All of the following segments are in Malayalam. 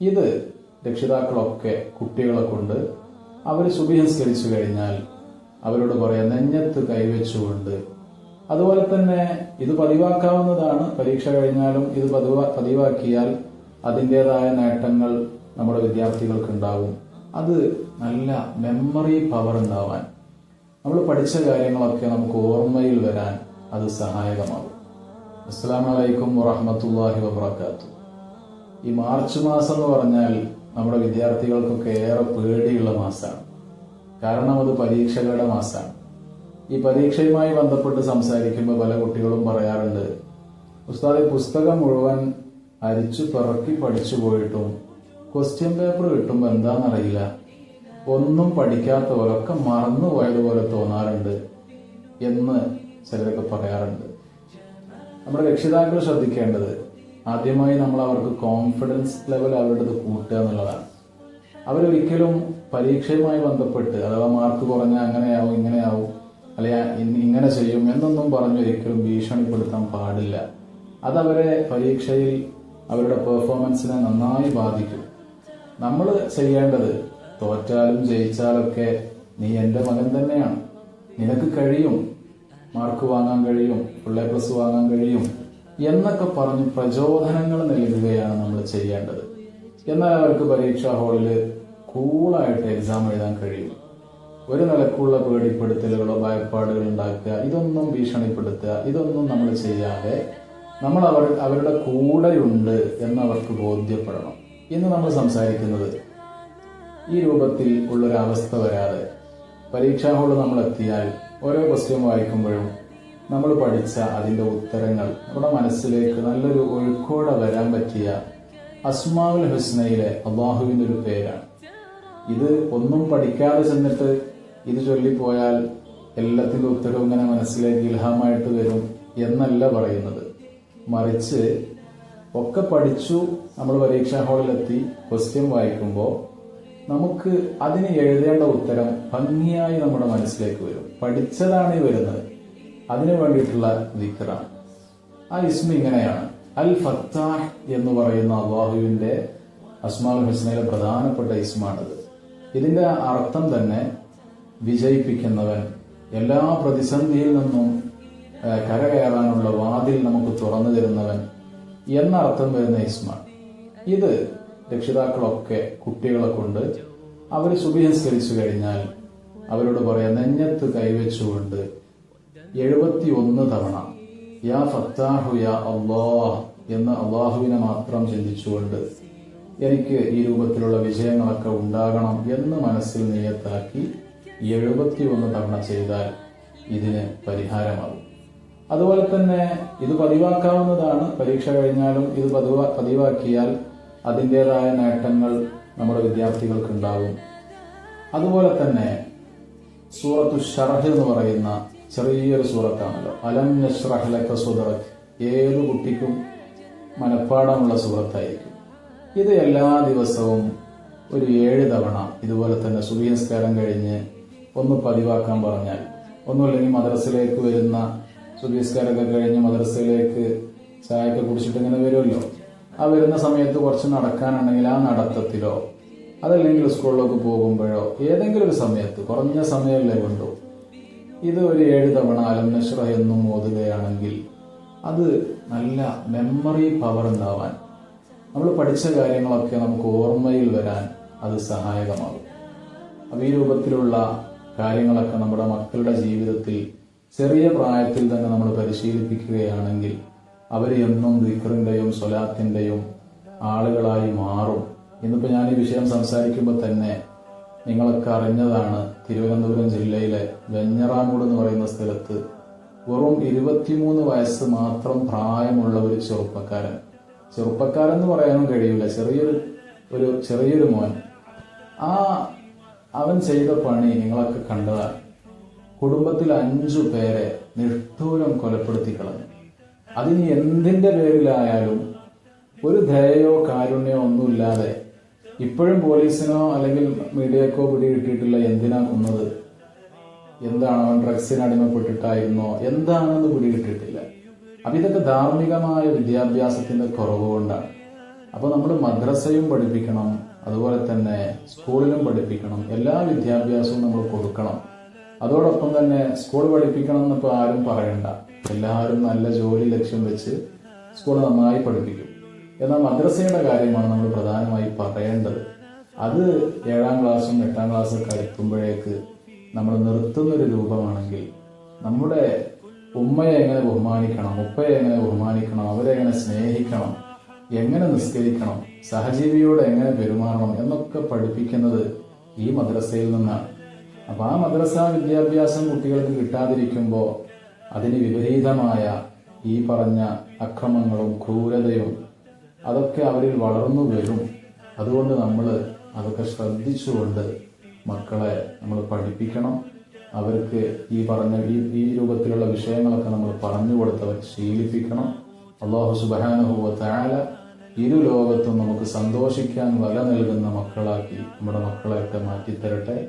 ഇത് രക്ഷിതാക്കളൊക്കെ കുട്ടികളെ കൊണ്ട് അവർ സുഭിസ്കരിച്ചു കഴിഞ്ഞാൽ അവരോട് പറയാം നെഞ്ഞത്ത് കൈവച്ചുകൊണ്ട്. അതുപോലെ തന്നെ ഇത് പതിവാക്കാവുന്നതാണ്. പരീക്ഷ കഴിഞ്ഞാലും ഇത് പതിവാ പതിവാക്കിയാൽ അതിന്റെതായ നേട്ടങ്ങൾ നമ്മുടെ വിദ്യാർത്ഥികൾക്ക് ഉണ്ടാവും അത് നല്ല മെമ്മറി പവർ ഉണ്ടാവാൻ നമ്മൾ പഠിച്ച കാര്യങ്ങളൊക്കെ നമുക്ക് ഓർമ്മയിൽ വരാൻ അത് സഹായകമാകും. അസ്സാം വലൈക്കും വറഹമത്തല്ലാഹി വബർക്കാത്തു ഈ മാർച്ച് മാസം എന്ന് പറഞ്ഞാൽ നമ്മുടെ വിദ്യാർത്ഥികൾക്കൊക്കെ ഏറെ പേടിയുള്ള മാസമാണ് കാരണം അത് പരീക്ഷകളുടെ മാസമാണ് ഈ പരീക്ഷയുമായി ബന്ധപ്പെട്ട് സംസാരിക്കുമ്പോൾ പല കുട്ടികളും പറയാറുണ്ട് ഉസ്താദ് പുസ്തകം മുഴുവൻ അരിച്ചു പിറക്കി പഠിച്ചു പോയിട്ടും ക്വസ്റ്റ്യൻ പേപ്പർ കിട്ടുമ്പോൾ എന്താണെന്നറിയില്ല ഒന്നും പഠിക്കാത്തവരൊക്കെ പോലെ ഒക്കെ മറന്നു പോയതുപോലെ തോന്നാറുണ്ട് എന്ന് ചിലരൊക്കെ പറയാറുണ്ട്. നമ്മുടെ രക്ഷിതാക്കൾ ശ്രദ്ധിക്കേണ്ടത് ആദ്യമായി നമ്മൾ അവർക്ക് കോൺഫിഡൻസ് ലെവൽ അവരുടേത് കൂട്ടുക എന്നുള്ളതാണ്. അവരൊരിക്കലും പരീക്ഷയുമായി ബന്ധപ്പെട്ട് അഥവാ മാർക്ക് കുറഞ്ഞ അങ്ങനെയാവും ഇങ്ങനെയാവും അല്ലെ ഇങ്ങനെ ചെയ്യും എന്നൊന്നും പറഞ്ഞൊരിക്കലും ഭീഷണിപ്പെടുത്താൻ പാടില്ല. അതവരെ പരീക്ഷയിൽ അവരുടെ പെർഫോമൻസിനെ നന്നായി ബാധിക്കും. നമ്മൾ ചെയ്യേണ്ടത് തോറ്റാലും ജയിച്ചാലൊക്കെ നീ എന്റെ മകൻ തന്നെയാണ്. നിനക്ക് കഴിയും. മാർക്ക് വാങ്ങാൻ കഴിയും. ഫുൾ എ പ്ലസ് വാങ്ങാൻ കഴിയും. എന്നൊക്കെ പറഞ്ഞ് പ്രചോദനങ്ങൾ നൽകുകയാണ് നമ്മൾ ചെയ്യേണ്ടത്. എന്നാൽ അവർക്ക് പരീക്ഷാ ഹാളിൽ കൂളായിട്ട് എക്സാം എഴുതാൻ കഴിയും. ഒരു നിലക്കുള്ള പേടിപ്പെടുത്തലുകളോ ഭയപ്പാടുകൾ ഉണ്ടാക്കുക ഇതൊന്നും ഭീഷണിപ്പെടുത്തുക ഇതൊന്നും നമ്മൾ ചെയ്യാതെ നമ്മൾ അവർ അവരുടെ കൂടെയുണ്ട് എന്നവർക്ക് ബോധ്യപ്പെടണം. ഇന്ന് നമ്മൾ സംസാരിക്കുന്നത് ഈ രൂപത്തിൽ ഉള്ളൊരവസ്ഥ വരാതെ പരീക്ഷാ ഹാളിൽ നമ്മൾ എത്തിയാൽ ഓരോ ക്വസ്റ്റ്യൻ വായിക്കുമ്പോഴും നമ്മൾ പഠിച്ച അതിന്റെ ഉത്തരങ്ങൾ നമ്മുടെ മനസ്സിലേക്ക് നല്ലൊരു ഒഴുക്കോടെ വരാൻ പറ്റിയ അസ്മാവുൽ ഹുസ്നയിലെ അള്ളാഹുവിന്റെ ഒരു പേരാണ്. ഇത് ഒന്നും പഠിക്കാതെ ചെന്നിട്ട് ഇത് ചൊല്ലിപ്പോയാൽ എല്ലാത്തിന്റെ ഉത്തരവും ഇങ്ങനെ മനസ്സിലേക്ക് ഇൽഹാമായിട്ട് വരും എന്നല്ല പറയുന്നത്. മറിച്ച് ഒക്കെ പഠിച്ചു നമ്മൾ പരീക്ഷാ ഹാളിലെത്തി ക്വസ്റ്റ്യൻ വായിക്കുമ്പോൾ നമുക്ക് അതിന് എഴുതേണ്ട ഉത്തരം ഭംഗിയായി നമ്മുടെ മനസ്സിലേക്ക് വരും. പഠിച്ചതാണ് ഈ വരുന്നത്. അതിനു വേണ്ടിയിട്ടുള്ള ദിക്റാണ്. ആ ഇസ്മി ഇങ്ങനെയാണ്. അൽ ഫത്താഹ് എന്ന് പറയുന്ന അള്ളാഹുവിന്റെ അസ്മാൽ ഹുസ്നയിലെ പ്രധാനപ്പെട്ട ഇസ്മാണിത്. ഇതിന്റെ അർത്ഥം തന്നെ വിജയിപ്പിക്കുന്നവൻ എല്ലാ പ്രതിസന്ധിയിൽ നിന്നും കരകയറാനുള്ള വാതിൽ നമുക്ക് തുറന്നു തരുന്നവൻ എന്ന അർത്ഥം വരുന്ന ഇസ്മാണ് ഇത് രക്ഷിതാക്കളൊക്കെ കുട്ടികളെ കൊണ്ട് അവർ സുബിഹംസ്കരിച്ചു കഴിഞ്ഞാൽ അവരോട് പറയാം നെഞ്ഞത്ത് കൈവച്ചുകൊണ്ട് എഴുപത്തി ഒന്ന് തവണ. യാ ഫത്താഹു യാ അള്ളാഹ് എന്ന് അള്ളാഹുവിനെ മാത്രം ചിന്തിച്ചുകൊണ്ട് എനിക്ക് ഈ രൂപത്തിലുള്ള വിജയങ്ങളൊക്കെ ഉണ്ടാകണം എന്ന് മനസ്സിൽ നിയത്താക്കി എഴുപത്തി ഒന്ന് തവണ ചെയ്താൽ ഇതിന് പരിഹാരമാകും. അതുപോലെ തന്നെ ഇത് പതിവാക്കാവുന്നതാണ്. പരീക്ഷ കഴിഞ്ഞാലും ഇത് പതിവാ പതിവാക്കിയാൽ അതിന്റെതായ നേട്ടങ്ങൾ നമ്മുടെ വിദ്യാർത്ഥികൾക്ക് ഉണ്ടാകും അതുപോലെ തന്നെ സൂറത്തു ഷർഹ് എന്ന് പറയുന്ന ചെറിയൊരു സൂറത്താണല്ലോ അലം നഷ്റഹലക്ക സുദറക് ഏത് കുട്ടിക്കും മനഃപ്പാടമുള്ള സുഹൃത്തായിരിക്കും. ഇത് എല്ലാ ദിവസവും ഒരു ഏഴ് തവണ ഇതുപോലെ തന്നെ സുബിയസ്കാരം കഴിഞ്ഞ് ഒന്ന് പതിവാക്കാൻ പറഞ്ഞാൽ ഒന്നുമില്ലെങ്കിൽ മദ്രസയിലേക്ക് വരുന്ന സുബിയസ്കാരമൊക്കെ കഴിഞ്ഞ് മദ്രസയിലേക്ക് ചായയൊക്കെ കുടിച്ചിട്ട് ഇങ്ങനെ വരുമല്ലോ. ആ വരുന്ന സമയത്ത് കുറച്ച് നടക്കാനുണ്ടെങ്കിൽ ആ നടത്തത്തിലോ അതല്ലെങ്കിൽ സ്കൂളിലേക്ക് പോകുമ്പോഴോ ഏതെങ്കിലും ഒരു സമയത്ത് കുറഞ്ഞ സമയമല്ലേ കൊണ്ടു. ഇത് ഒരു ഏഴ് തവണ അലം നഷ്റ എന്നും ഓതുകയാണെങ്കിൽ അത് നല്ല മെമ്മറി പവർ ഉണ്ടാവാൻ നമ്മൾ പഠിച്ച കാര്യങ്ങളൊക്കെ നമുക്ക് ഓർമ്മയിൽ വരാൻ അത് സഹായകമാകും. അപ്പം ഈ രൂപത്തിലുള്ള കാര്യങ്ങളൊക്കെ നമ്മുടെ മക്കളുടെ ജീവിതത്തിൽ ചെറിയ പ്രായത്തിൽ തന്നെ നമ്മൾ പരിശീലിപ്പിക്കുകയാണെങ്കിൽ അവർ എന്നും ദിക്കറിന്റെയും സ്വലാത്തിന്റെയും ആളുകളായി മാറും. ഇന്നിപ്പോൾ ഞാൻ ഈ വിഷയം സംസാരിക്കുമ്പോൾ തന്നെ നിങ്ങളൊക്കെ അറിഞ്ഞതാണ് തിരുവനന്തപുരം ജില്ലയിലെ വെഞ്ഞറാമൂട് എന്ന് പറയുന്ന സ്ഥലത്ത് വെറും ഇരുപത്തിമൂന്ന് വയസ്സ് മാത്രം പ്രായമുള്ള ഒരു ചെറുപ്പക്കാരൻ. ചെറുപ്പക്കാരൻ എന്ന് പറയാനും കഴിയില്ല. ചെറിയൊരു ഒരു ചെറിയൊരു മോൻ. ആ അവൻ ചെയ്ത പണി നിങ്ങളൊക്കെ കണ്ടതാണ്. കുടുംബത്തിൽ അഞ്ചു പേരെ നിഷ്ഠൂരം കൊലപ്പെടുത്തി കളഞ്ഞു. അതിന് എന്തിന്റെ പേരിലായാലും ഒരു ദയയോ കാരുണ്യോ ഒന്നുമില്ലാതെ ഇപ്പോഴും പോലീസിനോ അല്ലെങ്കിൽ മീഡിയക്കോ പിടി കിട്ടിയിട്ടില്ല എന്തിനാ കൊന്നത്? എന്താണ് അവൻ ഡ്രഗ്സിന് അടിമപ്പെട്ടിട്ടായിരുന്നോ? എന്താണെന്ന് പിടി കിട്ടിയിട്ടില്ല അപ്പൊ ഇതൊക്കെ ധാർമ്മികമായ വിദ്യാഭ്യാസത്തിന്റെ കുറവ് കൊണ്ടാണ് അപ്പോൾ നമ്മൾ മദ്രസയും പഠിപ്പിക്കണം അതുപോലെ തന്നെ സ്കൂളിലും പഠിപ്പിക്കണം എല്ലാ വിദ്യാഭ്യാസവും നമ്മൾ കൊടുക്കണം. അതോടൊപ്പം തന്നെ സ്കൂൾ പഠിപ്പിക്കണം എന്നിപ്പോൾ ആരും പറയണ്ട. എല്ലാവരും നല്ല ജോലി ലക്ഷ്യം വെച്ച് സ്കൂൾ നന്നായി പഠിപ്പിക്കും. എന്നാൽ മദ്രസയുടെ കാര്യമാണ് നമ്മൾ പ്രധാനമായി പറയേണ്ടത്. അത് ഏഴാം ക്ലാസ്സും എട്ടാം ക്ലാസ്സും ഒക്കെ നമ്മൾ നമ്മൾ നിർത്തുന്നൊരു രൂപമാണെങ്കിൽ നമ്മുടെ ഉമ്മയെ എങ്ങനെ ബഹുമാനിക്കണം ഉപ്പയെ എങ്ങനെ ബഹുമാനിക്കണം അവരെ എങ്ങനെ സ്നേഹിക്കണം എങ്ങനെ നിസ്കരിക്കണം സഹജീവിയോട് എങ്ങനെ പെരുമാറണം എന്നൊക്കെ പഠിപ്പിക്കുന്നത് ഈ മദ്രസയിൽ നിന്നാണ്. അപ്പൊ ആ മദ്രസ വിദ്യാഭ്യാസം കുട്ടികൾക്ക് കിട്ടാതിരിക്കുമ്പോൾ അതിന് വിപരീതമായ ഈ പറഞ്ഞ അക്രമങ്ങളും ക്രൂരതയും അതൊക്കെ അവരിൽ വളർന്നു വരും. അതുകൊണ്ട് നമ്മൾ അതൊക്കെ ശ്രദ്ധിച്ചുകൊണ്ട് മക്കളെ നമ്മൾ പഠിപ്പിക്കണം. അവർക്ക് ഈ പറഞ്ഞ ഈ ഈ രൂപത്തിലുള്ള വിഷയങ്ങളൊക്കെ നമ്മൾ പറഞ്ഞു കൊടുത്തവർ ശീലിപ്പിക്കണം. അള്ളാഹു സുബാനുഭവ ഇരു ലോകത്തും നമുക്ക് സന്തോഷിക്കാൻ വല നൽകുന്ന മക്കളാക്കി നമ്മുടെ മക്കളെയൊക്കെ മാറ്റിത്തരട്ടെ.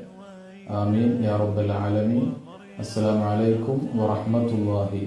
ആമീൻ. യാ റബ്ബൽ ആലമീൻ. അസ്സലാമു അലൈക്കും വറഹ്മത്തുള്ളാഹി